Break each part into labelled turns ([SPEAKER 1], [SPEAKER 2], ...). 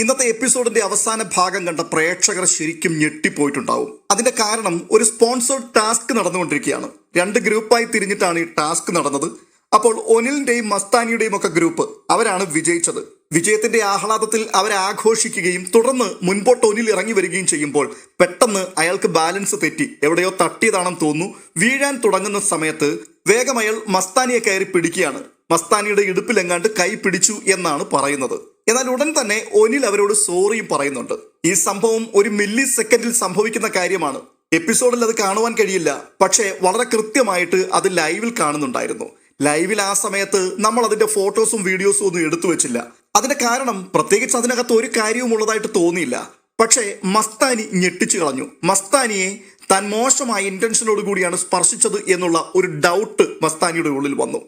[SPEAKER 1] ഇന്നത്തെ എപ്പിസോഡിന്റെ അവസാന ഭാഗം കണ്ട പ്രേക്ഷകർ ശരിക്കും ഞെട്ടിപ്പോയിട്ടുണ്ടാവും. അതിന്റെ കാരണം ഒരു സ്പോൺസേഡ് ടാസ്ക് നടന്നുകൊണ്ടിരിക്കുകയാണ്. രണ്ട് ഗ്രൂപ്പായി തിരിഞ്ഞിട്ടാണ് ഈ ടാസ്ക് നടന്നത്. അപ്പോൾ ഒനിലിന്റെയും മസ്താനിയുടെയും ഒക്കെ ഗ്രൂപ്പ് അവരാണ് വിജയിച്ചത്. വിജയത്തിന്റെ ആഹ്ലാദത്തിൽ അവരെ ആഘോഷിക്കുകയും തുടർന്ന് മുൻപോട്ട് ഒനിൽ ഇറങ്ങി വരികയും ചെയ്യുമ്പോൾ പെട്ടെന്ന് അയാൾക്ക് ബാലൻസ് തെറ്റി. എവിടെയോ തട്ടിയതാണെന്ന് തോന്നുന്നു. വീഴാൻ തുടങ്ങുന്ന സമയത്ത് വേഗം അയാൾ മസ്താനിയെ കയറി പിടിക്കുകയാണ്. മസ്താനിയുടെ ഇടുപ്പിലെങ്ങാണ്ട് കൈ പിടിച്ചു എന്നാണ് പറയുന്നത്. എന്നാൽ ഉടൻ തന്നെ ഒനിൽ അവരോട് സോറിയും പറയുന്നുണ്ട്. ഈ സംഭവം ഒരു മില്ലി സെക്കൻഡിൽ സംഭവിക്കുന്ന കാര്യമാണ്. എപ്പിസോഡിൽ അത് കാണുവാൻ കഴിയില്ല. പക്ഷേ വളരെ കൃത്യമായിട്ട് അത് ലൈവിൽ കാണുന്നുണ്ടായിരുന്നു. ലൈവിൽ ആ സമയത്ത് നമ്മൾ അതിന്റെ ഫോട്ടോസും വീഡിയോസും ഒന്നും എടുത്തു വെച്ചില്ല. അതിന്റെ കാരണം പ്രത്യേകിച്ച് അതിനകത്ത് ഒരു കാര്യവും ഉള്ളതായിട്ട് തോന്നിയില്ല. പക്ഷേ മസ്താനി ഞെട്ടിച്ചു കളഞ്ഞു. മസ്താനിയെ താൻ മോശമായ ഇന്റൻഷനോട് കൂടിയാണ് സ്പർശിച്ചത് എന്നുള്ള ഒരു ഡൗട്ട് മസ്താനിയുടെ ഉള്ളിൽ വന്നു.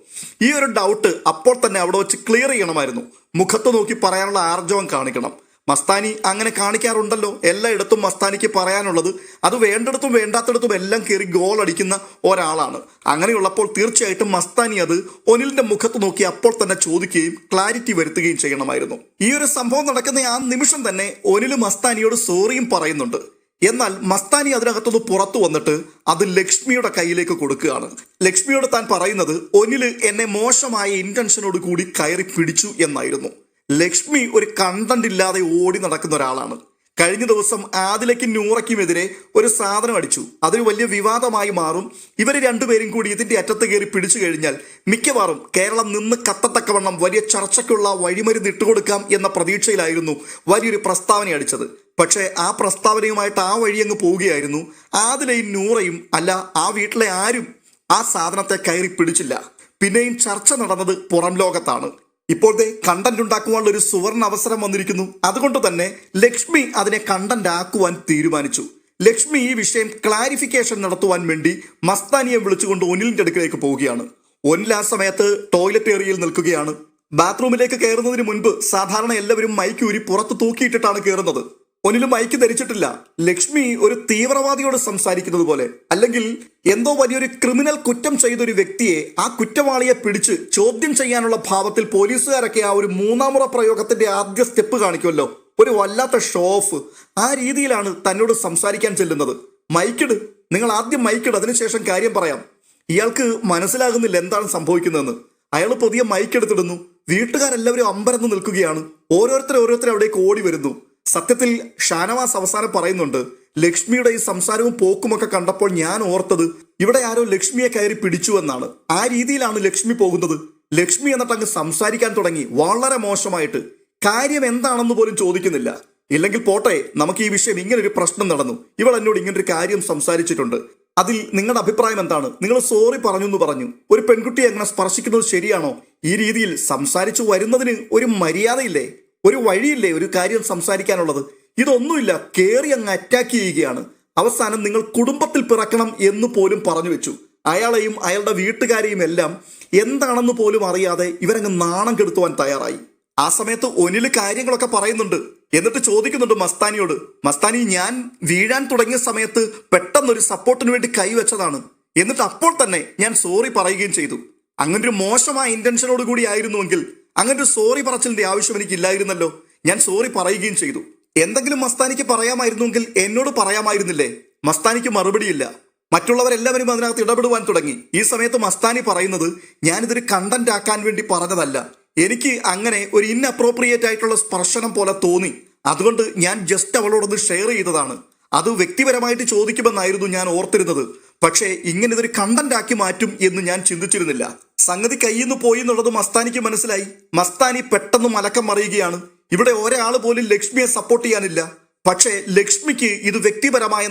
[SPEAKER 1] ഈ ഒരു ഡൗട്ട് അപ്പോൾ തന്നെ അവിടെ വെച്ച് ക്ലിയർ ചെയ്യണമായിരുന്നു. മുഖത്ത് നോക്കി പറയാനുള്ള ആർജവം കാണിക്കണം. മസ്താനി അങ്ങനെ കാണിക്കാറുണ്ടല്ലോ. എല്ലായിടത്തും മസ്താനിക്ക് പറയാനുള്ളത് അത് വേണ്ടിടത്തും വേണ്ടാത്തിടത്തും എല്ലാം കയറി ഗോൾ അടിക്കുന്ന ഒരാളാണ്. അങ്ങനെയുള്ളപ്പോൾ തീർച്ചയായിട്ടും മസ്താനി അത് ഒനിലിന്റെ മുഖത്ത് നോക്കി അപ്പോൾ തന്നെ ചോദിക്കുകയും ക്ലാരിറ്റി വരുത്തുകയും ചെയ്യണമായിരുന്നു. ഈ ഒരു സംഭവം നടക്കുന്ന ആ നിമിഷം തന്നെ ഒനിൽ മസ്താനിയോട് സോറിയും പറയുന്നുണ്ട്. എന്നാൽ മസ്താനി അതിനകത്തുനിന്ന് പുറത്തു വന്നിട്ട് അത് ലക്ഷ്മിയുടെ കയ്യിലേക്ക് കൊടുക്കുകയാണ്. ലക്ഷ്മിയോട് താൻ പറയുന്നത് ഒനിൽ എന്നെ മോശമായ ഇന്റൻഷനോട് കൂടി കയറി പിടിച്ചു എന്നായിരുന്നു. ലക്ഷ്മി ഒരു കണ്ടന്റ് ഇല്ലാതെ ഓടി നടക്കുന്ന ഒരാളാണ്. കഴിഞ്ഞ ദിവസം ആദിലയ്ക്കും നൂറയ്ക്കുമെതിരെ ഒരു സാധനം അടിച്ചു. അതൊരു വലിയ വിവാദമായി മാറും. ഇവർ രണ്ടുപേരും കൂടി ഇതിന്റെ അറ്റത്ത് കയറി പിടിച്ചു കഴിഞ്ഞാൽ മിക്കവാറും കേരളം നിന്ന് കത്തത്തക്കവണ്ണം വലിയ ചർച്ചയ്ക്കുള്ള വഴിമരുന്ന് ഇട്ടുകൊടുക്കാം എന്ന പ്രതീക്ഷയിലായിരുന്നു വലിയൊരു പ്രസ്താവന അടിച്ചത്. പക്ഷേ ആ പ്രസ്താവനയുമായിട്ട് ആ വഴി അങ്ങ് പോവുകയായിരുന്നു. ആദിലയും നൂറയും അല്ല ആ വീട്ടിലെ ആരും ആ സാധനത്തെ കയറി പിടിച്ചില്ല. പിന്നെയും ചർച്ച നടന്നത് പുറം ലോകത്താണ്. ഇപ്പോഴത്തെ കണ്ടന്റ് ഉണ്ടാക്കുവാനുള്ള ഒരു സുവർണ അവസരം വന്നിരിക്കുന്നു. അതുകൊണ്ട് തന്നെ ലക്ഷ്മി അതിനെ കണ്ടന്റ് ആക്കുവാൻ തീരുമാനിച്ചു. ലക്ഷ്മി ഈ വിഷയം ക്ലാരിഫിക്കേഷൻ നടത്തുവാൻ വേണ്ടി മസ്താനിയെ വിളിച്ചുകൊണ്ട് ഒനിലിന്റെ അടുക്കിലേക്ക് പോവുകയാണ്. ഒനിൽ ആ സമയത്ത് ടോയ്ലറ്റ് ഏറിയയിൽ നിൽക്കുകയാണ്. ബാത്റൂമിലേക്ക് കയറുന്നതിന് മുൻപ് സാധാരണ എല്ലാവരും മൈക്ക് ഊരി പുറത്ത് തൂക്കിയിട്ടിട്ടാണ് കയറുന്നത്. ഒന്നിലും മൈക്ക് ധരിച്ചിട്ടില്ല. ലക്ഷ്മി ഒരു തീവ്രവാദിയോട് സംസാരിക്കുന്നത് പോലെ. അല്ലെങ്കിൽ എന്തോ വലിയൊരു ക്രിമിനൽ കുറ്റം ചെയ്ത ഒരു വ്യക്തിയെ ആ കുറ്റവാളിയെ പിടിച്ച് ചോദ്യം ചെയ്യാനുള്ള ഭാവത്തിൽ പോലീസുകാരൊക്കെ ആ ഒരു മൂന്നാമുറ പ്രയോഗത്തിന്റെ ആദ്യ സ്റ്റെപ്പ് കാണിക്കുമല്ലോ. ഒരു വല്ലാത്ത ഷോ ഓഫ് ആ രീതിയിലാണ് തന്നോട് സംസാരിക്കാൻ ചെല്ലുന്നത്. മൈക്കിട് നിങ്ങൾ ആദ്യം മൈക്കിട് അതിനുശേഷം കാര്യം പറയാം. ഇയാൾക്ക് മനസ്സിലാകുന്നില്ല എന്താണ് സംഭവിക്കുന്നതെന്ന്. അയാൾ പുതിയ മൈക്ക് എടുത്തിടുന്നു. വീട്ടുകാരെല്ലാവരും അമ്പരന്ന് നിൽക്കുകയാണ്. ഓരോരുത്തർ ഓരോരുത്തർ അവിടേക്ക് ഓടി വരുന്നു. സത്യത്തിൽ ഷാനവാസ് അവസാനം പറയുന്നുണ്ട് ലക്ഷ്മിയുടെ ഈ സംസാരവും പോക്കുമൊക്കെ കണ്ടപ്പോൾ ഞാൻ ഓർത്തത് ഇവിടെ ആരോ ലക്ഷ്മിയെ കയറി പിടിച്ചു എന്നാണ്. ആ രീതിയിലാണ് ലക്ഷ്മി പോകുന്നത്. ലക്ഷ്മി എന്നിട്ട് അങ്ങ് സംസാരിക്കാൻ തുടങ്ങി വളരെ മോശമായിട്ട്. കാര്യം എന്താണെന്ന് പോലും ചോദിക്കുന്നില്ല. ഇല്ലെങ്കിൽ പോട്ടെ നമുക്ക് ഈ വിഷയം ഇങ്ങനൊരു പ്രശ്നം നടന്നു. ഇവൾ എന്നോട് ഇങ്ങനൊരു കാര്യം സംസാരിച്ചിട്ടുണ്ട്. അതിൽ നിങ്ങളുടെ അഭിപ്രായം എന്താണ്? നിങ്ങൾ സോറി പറഞ്ഞു എന്ന് പറഞ്ഞു. ഒരു പെൺകുട്ടിയെ അങ്ങനെ സ്പർശിക്കുന്നത് ശരിയാണോ? ഈ രീതിയിൽ സംസാരിച്ചു വരുന്നതിന് ഒരു മര്യാദയില്ലേ? ഒരു വഴിയില്ലേ ഒരു കാര്യം സംസാരിക്കാനുള്ളത്? ഇതൊന്നുമില്ല. കേറി അങ്ങ് അറ്റാക്ക് ചെയ്യുകയാണ്. അവസാനം നിങ്ങൾ കുടുംബത്തിൽ പിറക്കണം എന്ന് പോലും പറഞ്ഞു വെച്ചു. അയാളെയും അയാളുടെ വീട്ടുകാരെയും എല്ലാം എന്താണെന്ന് പോലും അറിയാതെ ഇവരങ്ങ് നാണം കെടുത്തുവാൻ തയ്യാറായി. ആ സമയത്ത് ഒനിൽ കാര്യങ്ങളൊക്കെ പറയുന്നുണ്ട്. എന്നിട്ട് ചോദിക്കുന്നുണ്ട് മസ്താനിയോട് മസ്താനി ഞാൻ വീഴാൻ തുടങ്ങിയ സമയത്ത് പെട്ടെന്നൊരു സപ്പോർട്ടിന് വേണ്ടി കൈവച്ചതാണ് എന്നിട്ട് അപ്പോൾ തന്നെ ഞാൻ സോറി പറയുകയും ചെയ്തു. അങ്ങനൊരു മോശമായ ഇന്റൻഷനോട് കൂടി ആയിരുന്നുവെങ്കിൽ അങ്ങനെ സോറി പറച്ചിലിന്റെ ആവശ്യം എനിക്ക് ഇല്ലായിരുന്നല്ലോ ഞാൻ സോറി പറയുകയും ചെയ്തു. എന്തെങ്കിലും മസ്താനിക്ക് പറയാമായിരുന്നുവെങ്കിൽ എന്നോട് പറയാമായിരുന്നില്ലേ? മസ്താനിക്ക് മറുപടിയില്ല. മറ്റുള്ളവരെല്ലാവരും അതിനകത്ത് ഇടപെടുവാൻ തുടങ്ങി. ഈ സമയത്ത് മസ്താനി പറയുന്നത് ഞാനിതൊരു കണ്ടന്റ് ആക്കാൻ വേണ്ടി പറഞ്ഞതല്ല. എനിക്ക് അങ്ങനെ ഒരു ഇൻഅപ്രോപ്രിയേറ്റ് ആയിട്ടുള്ള സ്പർശനം പോലെ തോന്നി. അതുകൊണ്ട് ഞാൻ ജസ്റ്റ് അവളോടൊന്ന് ഷെയർ ചെയ്തതാണ്. അത് വ്യക്തിപരമായിട്ട് ചോദിക്കുമെന്നായിരുന്നു ഞാൻ ഓർത്തിരുന്നത്. പക്ഷേ ഇങ്ങനെ ഇതൊരു കണ്ടന്റ് ആക്കി മാറ്റും എന്ന് ഞാൻ ചിന്തിച്ചിരുന്നില്ല. സംഗതി കയ്യിൽ നിന്ന് പോയി എന്നുള്ളത് മസ്താനിക്ക് മനസ്സിലായി. മസ്താനി പെട്ടെന്ന് മലക്കം മറിയുകയാണ്. ഇവിടെ ഒരാൾ പോലും ലക്ഷ്മിയെ സപ്പോർട്ട് ചെയ്യാനില്ല. പക്ഷേ ലക്ഷ്മിക്ക് ഇത് വ്യക്തിപരമായ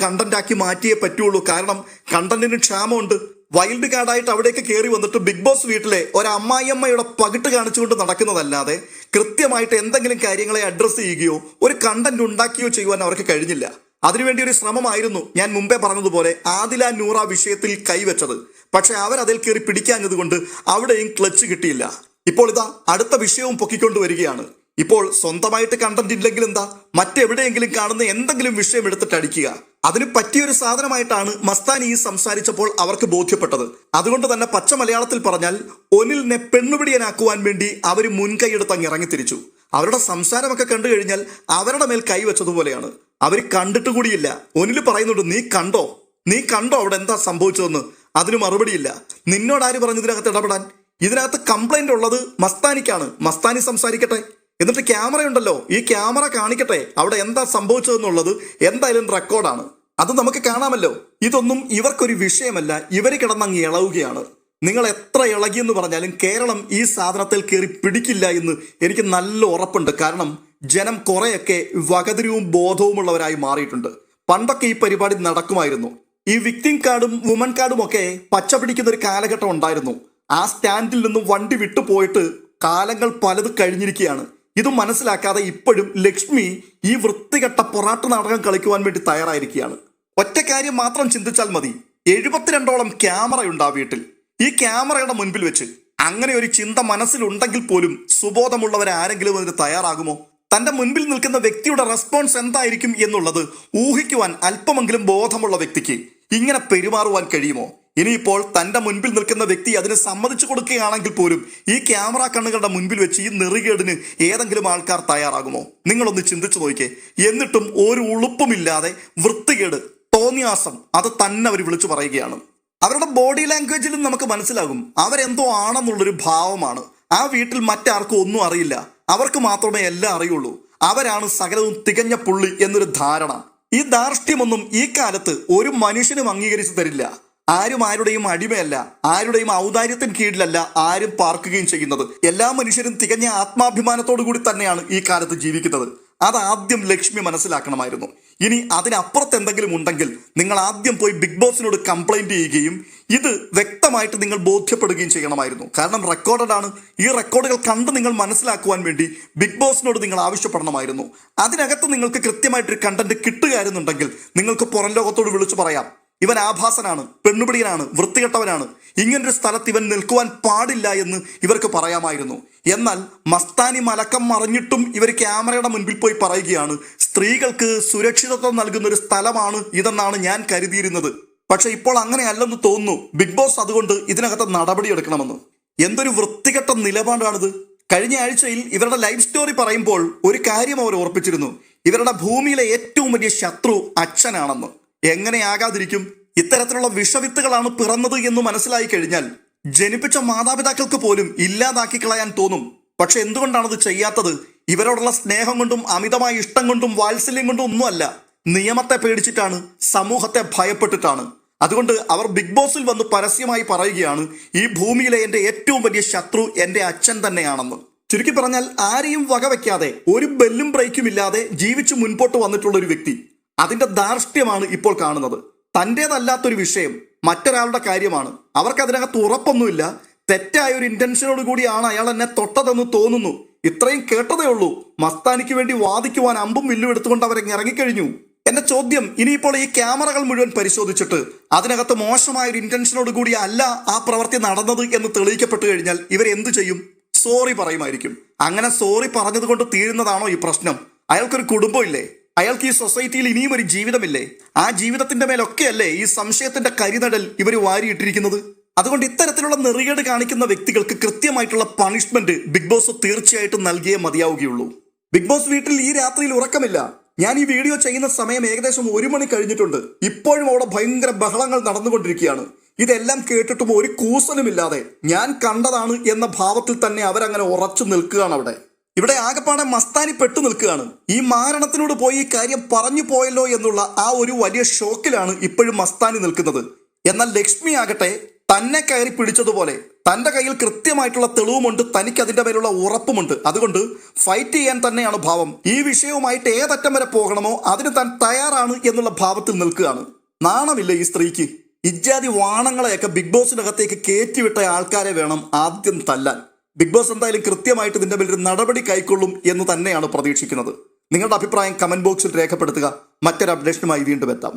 [SPEAKER 1] കണ്ടന്റ് ആക്കി മാറ്റിയേ പറ്റുള്ളൂ. കാരണം കണ്ടന്റിന് ക്ഷാമമുണ്ട്. വൈൽഡ് കാർഡായിട്ട് അവിടേക്ക് കയറി വന്നിട്ട് ബിഗ് ബോസ് വീട്ടിലെ ഒരമ്മായിയമ്മയുടെ പകിട്ട് കാണിച്ചുകൊണ്ട് നടക്കുന്നതല്ലാതെ കൃത്യമായിട്ട് എന്തെങ്കിലും കാര്യങ്ങളെ അഡ്രസ്സ് ചെയ്യുകയോ ഒരു കണ്ടന്റ് ഉണ്ടാക്കുകയോ ചെയ്യുവാൻ അവർക്ക് കഴിഞ്ഞില്ല. അതിനുവേണ്ടി ഒരു ശ്രമമായിരുന്നു ഞാൻ മുമ്പേ പറഞ്ഞതുപോലെ ആദില നൂറ വിഷയത്തിൽ കൈവച്ചത്. പക്ഷെ അവരതിൽ കയറി പിടിക്കാഞ്ഞതുകൊണ്ട് അവിടെയും ക്ലച്ച് കിട്ടിയില്ല. ഇപ്പോൾ ഇതാ അടുത്ത വിഷയവും പൊക്കിക്കൊണ്ട് വരികയാണ് ഇപ്പോൾ സ്വന്തമായിട്ട് കണ്ടന്റ് ഇല്ലെങ്കിൽ എന്താ? മറ്റെവിടെയെങ്കിലും കാണുന്ന എന്തെങ്കിലും വിഷയം എടുത്തിട്ട് അടിക്കുക. അതിന് പറ്റിയൊരു സാധനമായിട്ടാണ് മസ്താനി ഈ സംസാരിച്ചപ്പോൾ അവർക്ക് ബോധ്യപ്പെട്ടത്. അതുകൊണ്ട് തന്നെ പച്ച മലയാളത്തിൽ പറഞ്ഞാൽ ഒനിലിനെ പെണ്ണുപിടിയനാക്കുവാൻ വേണ്ടി അവർ മുൻകൈയെടുത്ത് അങ്ങ് ഇറങ്ങിത്തിരിച്ചു. അവരുടെ സംസാരമൊക്കെ കണ്ടു കഴിഞ്ഞാൽ അവരുടെ മേൽ കൈവച്ചതുപോലെയാണ്. അവർ കണ്ടിട്ട് കൂടിയില്ല. ഒന്നിൽ പറയുന്നുണ്ട് നീ കണ്ടോ? നീ കണ്ടോ അവിടെ എന്താ സംഭവിച്ചതെന്ന്? അതിന് മറുപടിയില്ല. നിന്നോട് ആര് പറഞ്ഞു ഇതിനകത്ത് ഇടപെടാൻ? ഇതിനകത്ത് കംപ്ലൈന്റ് ഉള്ളത് മസ്താനിക്കാണ്. മസ്താനി സംസാരിക്കട്ടെ. എന്നിട്ട് ക്യാമറ ഉണ്ടല്ലോ. ഈ ക്യാമറ കാണിക്കട്ടെ. അവിടെ എന്താ സംഭവിച്ചതെന്നുള്ളത് എന്തായാലും റെക്കോർഡാണ് അത് നമുക്ക് കാണാമല്ലോ. ഇതൊന്നും ഇവർക്കൊരു വിഷയമല്ല. ഇവർ കിടന്നങ്ങ് ഇളവുകയാണ്. നിങ്ങൾ എത്ര ഇളകിയെന്ന് പറഞ്ഞാലും കേരളം ഈ സാധനത്തിൽ കയറി പിടിക്കില്ല എന്ന് എനിക്ക് നല്ല ഉറപ്പുണ്ട്. കാരണം ജനം കുറെയൊക്കെ വകതിരിവും ബോധവുമുള്ളവരായി മാറിയിട്ടുണ്ട്. പണ്ടൊക്കെ ഈ പരിപാടി നടക്കുമായിരുന്നു. ഈ വിക്ടിം കാർഡും വുമൻ കാർഡും ഒക്കെ പച്ച പിടിക്കുന്ന ഒരു കാലഘട്ടം ഉണ്ടായിരുന്നു. ആ സ്റ്റാൻഡിൽ നിന്നും വണ്ടി വിട്ടുപോയിട്ട് കാലങ്ങൾ പലത് കഴിഞ്ഞിരിക്കുകയാണ്. ഇത് മനസ്സിലാക്കാതെ ഇപ്പോഴും ലക്ഷ്മി ഈ വൃത്തികെട്ട പൊറാട്ട് നാടകം കളിക്കുവാൻ വേണ്ടി തയ്യാറായിരിക്കുകയാണ്. ഒറ്റ കാര്യം മാത്രം ചിന്തിച്ചാൽ മതി. എഴുപത്തിരണ്ടോളം ക്യാമറയുണ്ട് ആ വീട്ടിൽ ഈ ക്യാമറയുടെ മുൻപിൽ വെച്ച്. അങ്ങനെ ഒരു ചിന്ത മനസ്സിലുണ്ടെങ്കിൽ പോലും സുബോധമുള്ളവരാരെങ്കിലും അതിന് തയ്യാറാകുമോ? തന്റെ മുൻപിൽ നിൽക്കുന്ന വ്യക്തിയുടെ റെസ്പോൺസ് എന്തായിരിക്കും എന്നുള്ളത് ഊഹിക്കുവാൻ അല്പമെങ്കിലും ബോധമുള്ള വ്യക്തിക്ക് ഇങ്ങനെ പെരുമാറുവാൻ കഴിയുമോ? ഇനിയിപ്പോൾ തന്റെ മുൻപിൽ നിൽക്കുന്ന വ്യക്തി അതിന് സമ്മതിച്ചു കൊടുക്കുകയാണെങ്കിൽ പോലും ഈ ക്യാമറ കണ്ണുകളുടെ മുൻപിൽ വെച്ച് ഈ നെറികേടിന് ഏതെങ്കിലും ആൾക്കാർ തയ്യാറാകുമോ? നിങ്ങളൊന്ന് ചിന്തിച്ചു നോക്കിയേ എന്നിട്ടും ഒരു ഉളുപ്പുമില്ലാതെ വൃത്തികേട് തോന്നിയാസം അത് തന്നെ അവർ വിളിച്ചു പറയുകയാണ്. അവരുടെ ബോഡി ലാംഗ്വേജിലും നമുക്ക് മനസ്സിലാകും. അവരെന്തോ ആണെന്നുള്ളൊരു ഭാവമാണ്. ആ വീട്ടിൽ മറ്റാർക്കും ഒന്നും അറിയില്ല. അവർക്ക് മാത്രമേ എല്ലാം അറിയുള്ളൂ. അവരാണ് സകലവും തികഞ്ഞ പുള്ളി എന്നൊരു ധാരണ. ഈ ധാർഷ്ട്യമൊന്നും ഈ കാലത്ത് ഒരു മനുഷ്യനും അംഗീകരിച്ചു തരില്ല. ആരും ആരുടെയും അടിമയല്ല. ആരുടെയും ഔദാര്യത്തിന് കീഴിലല്ല ആരും പാർക്കുകയും ചെയ്യുന്നത്. എല്ലാ മനുഷ്യരും തികഞ്ഞ ആത്മാഭിമാനത്തോടു കൂടി തന്നെയാണ് ഈ കാലത്ത് ജീവിക്കുന്നത്. അത് ആദ്യം ലക്ഷ്മി മനസ്സിലാക്കണമായിരുന്നു. ഇനി അതിനപ്പുറത്ത് എന്തെങ്കിലും ഉണ്ടെങ്കിൽ നിങ്ങൾ ആദ്യം പോയി ബിഗ് ബോസിനോട് കംപ്ലൈന്റ് ചെയ്യുകയും ഇത് വ്യക്തമായിട്ട് നിങ്ങൾ ബോധ്യപ്പെടുകയും ചെയ്യണമായിരുന്നു. കാരണം റെക്കോർഡഡ് ആണ്. ഈ റെക്കോർഡുകൾ കണ്ട് നിങ്ങൾ മനസ്സിലാക്കുവാൻ വേണ്ടി ബിഗ് ബോസിനോട് നിങ്ങൾ ആവശ്യപ്പെടണമായിരുന്നു. അതിനകത്ത് നിങ്ങൾക്ക് കൃത്യമായിട്ടൊരു കണ്ടന്റ് കിട്ടുകയായിരുന്നുണ്ടെങ്കിൽ നിങ്ങൾക്ക് പുറം ലോകത്തോട് വിളിച്ചു പറയാം. ഇവൻ ആഭാസനാണ് പെണ്ണുപിടിയനാണ് വൃത്തികെട്ടവനാണ്. ഇങ്ങനൊരു സ്ഥലത്ത് ഇവൻ നിൽക്കുവാൻ പാടില്ല എന്ന് ഇവർക്ക് പറയാമായിരുന്നു. എന്നാൽ മസ്താനി മലക്കം മറിഞ്ഞിട്ടും ഇവർ ക്യാമറയുടെ മുൻപിൽ പോയി പറയുകയാണ് സ്ത്രീകൾക്ക് സുരക്ഷിതത്വം നൽകുന്ന ഒരു സ്ഥലമാണ് ഇതെന്നാണ് ഞാൻ കരുതിയിരുന്നത്. പക്ഷെ ഇപ്പോൾ അങ്ങനെയല്ലെന്ന് തോന്നുന്നു. ബിഗ് ബോസ് അതുകൊണ്ട് ഇതിനകത്ത് നടപടി എടുക്കണമെന്ന് എന്തൊരു വൃത്തികെട്ട നിലപാടാണിത്. കഴിഞ്ഞ ആഴ്ചയിൽ ഇവരുടെ ലൈഫ് സ്റ്റോറി പറയുമ്പോൾ ഒരു കാര്യം അവർ ഓർപ്പിച്ചിരുന്നു. ഇവരുടെ ഭൂമിയിലെ ഏറ്റവും വലിയ ശത്രു അച്ഛനാണെന്ന്. എങ്ങനെയാകാതിരിക്കും? ഇത്തരത്തിലുള്ള വിഷവിത്തുകളാണ് പിറന്നത് എന്ന് മനസ്സിലായി കഴിഞ്ഞാൽ ജനിപ്പിച്ച മാതാപിതാക്കൾക്ക് പോലും ഇല്ലാതാക്കി കളയാൻ തോന്നും. പക്ഷെ എന്തുകൊണ്ടാണത് ചെയ്യാത്തത്? ഇവരോടുള്ള സ്നേഹം കൊണ്ടും അമിതമായ ഇഷ്ടം കൊണ്ടും വാത്സല്യം കൊണ്ടും ഒന്നുമല്ല. നിയമത്തെ പേടിച്ചിട്ടാണ് സമൂഹത്തെ ഭയപ്പെട്ടിട്ടാണ്. അതുകൊണ്ട് അവർ ബിഗ് ബോസിൽ വന്ന് പരസ്യമായി പറയുകയാണ് ഈ ഭൂമിയിലെ എന്റെ ഏറ്റവും വലിയ ശത്രു എന്റെ അച്ഛൻ തന്നെയാണെന്ന്. ചുരുക്കി പറഞ്ഞാൽ ആരെയും വകവയ്ക്കാതെ ഒരു ബെല്ലും ബ്രേക്കും ഇല്ലാതെ ജീവിച്ച് മുൻപോട്ട് വന്നിട്ടുള്ള ഒരു വ്യക്തി. അതിന്റെ ധാർഷ്ട്യമാണ് ഇപ്പോൾ കാണുന്നത്. തന്റേതല്ലാത്തൊരു വിഷയം മറ്റൊരാളുടെ കാര്യമാണ്. അവർക്ക് അതിനകത്ത് ഉറപ്പൊന്നുമില്ല. തെറ്റായ ഒരു ഇന്റൻഷനോട് കൂടിയാണ് അയാൾ എന്നെ തൊട്ടതെന്ന് തോന്നുന്നു. ഇത്രയും കേട്ടതേ ഉള്ളൂ. മസ്താനിക്ക് വേണ്ടി വാദിക്കുവാൻ അമ്പും വില്ലും എടുത്തുകൊണ്ട് അവരങ്ങ് ഇറങ്ങിക്കഴിഞ്ഞു. എന്റെ ചോദ്യം ഇനിയിപ്പോൾ ഈ ക്യാമറകൾ മുഴുവൻ പരിശോധിച്ചിട്ട് അതിനകത്ത് മോശമായ ഒരു ഇന്റൻഷനോട് കൂടി അല്ല ആ പ്രവൃത്തി നടന്നത് എന്ന് തെളിയിക്കപ്പെട്ടു കഴിഞ്ഞാൽ ഇവർ എന്തു ചെയ്യും? സോറി പറയുമായിരിക്കും. അങ്ങനെ സോറി പറഞ്ഞതുകൊണ്ട് തീരുന്നതാണോ ഈ പ്രശ്നം? അയാൾക്കൊരു കുടുംബമില്ലേ? അയാൾക്ക് ഈ സൊസൈറ്റിയിൽ ഇനിയും ഒരു ജീവിതമില്ലേ? ആ ജീവിതത്തിന്റെ മേലൊക്കെയല്ലേ ഈ സംശയത്തിന്റെ കരിനടൽ ഇവർ വാരിയിട്ടിരിക്കുന്നത്? അതുകൊണ്ട് ഇത്തരത്തിലുള്ള നെറികേട് കാണിക്കുന്ന വ്യക്തികൾക്ക് കൃത്യമായിട്ടുള്ള പണിഷ്മെന്റ് ബിഗ് ബോസ് തീർച്ചയായിട്ടും നൽകിയേ മതിയാവുകയുള്ളൂ. ബിഗ് ബോസ് വീട്ടിൽ ഈ രാത്രിയിൽ ഉറക്കമില്ല. ഞാൻ ഈ വീഡിയോ ചെയ്യുന്ന സമയം ഏകദേശം ഒരു മണി കഴിഞ്ഞിട്ടുണ്ട്. ഇപ്പോഴും അവിടെ ഭയങ്കര ബഹളങ്ങൾ നടന്നുകൊണ്ടിരിക്കുകയാണ്. ഇതെല്ലാം കേട്ടിട്ടും ഒരു കൂസലുമില്ലാതെ ഞാൻ കണ്ടതാണ് എന്ന ഭാവത്തിൽ തന്നെ അവരങ്ങനെ ഉറച്ചു നിൽക്കുകയാണ് അവിടെ. ഇവിടെ ആകെപ്പാടെ മസ്താനി പെട്ടു നിൽക്കുകയാണ്. ഈ മാരണത്തിനോട് പോയി ഈ കാര്യം പറഞ്ഞു പോയല്ലോ എന്നുള്ള ആ ഒരു വലിയ ഷോക്കിലാണ് ഇപ്പോഴും മസ്താനി നിൽക്കുന്നത്. എന്നാൽ ലക്ഷ്മി ആകട്ടെ തന്നെ കയറി പിടിച്ചതുപോലെ തന്റെ കയ്യിൽ കൃത്യമായിട്ടുള്ള തെളിവുമുണ്ട് തനിക്ക് അതിന്റെ മേലുള്ള ഉറപ്പുമുണ്ട്. അതുകൊണ്ട് ഫൈറ്റ് ചെയ്യാൻ തന്നെയാണ് ഭാവം. ഈ വിഷയവുമായിട്ട് ഏതറ്റം വരെ പോകണമോ അതിന് താൻ തയ്യാറാണ് എന്നുള്ള ഭാവത്തിൽ നിൽക്കുകയാണ്. നാണമില്ല ഈ സ്ത്രീക്ക്? ഇജ്ജാതി വാണങ്ങളെയൊക്കെ ബിഗ് ബോസിനകത്തേക്ക് കയറ്റിവിട്ട ആൾക്കാരെ വേണം ആദ്യം തല്ലാൻ. ബിഗ് ബോസ് എന്തായാലും കൃത്യമായിട്ട് ഇതിന്റെ മേലൊരു നടപടി കൈക്കൊള്ളും എന്ന് തന്നെയാണ് പ്രതീക്ഷിക്കുന്നത്. നിങ്ങളുടെ അഭിപ്രായം കമന്റ് ബോക്സിൽ രേഖപ്പെടുത്തുക. മറ്റൊരു അപ്ഡേഷനുമായി വീണ്ടും എത്താം.